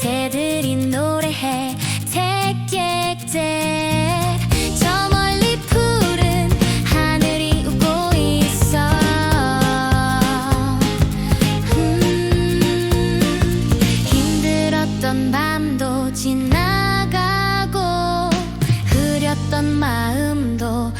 새들이 노래해. 택객대 저 멀리 푸른 하늘이 웃고 있어. 음, 힘들었던 밤도 지나가고 흐렸던 마음도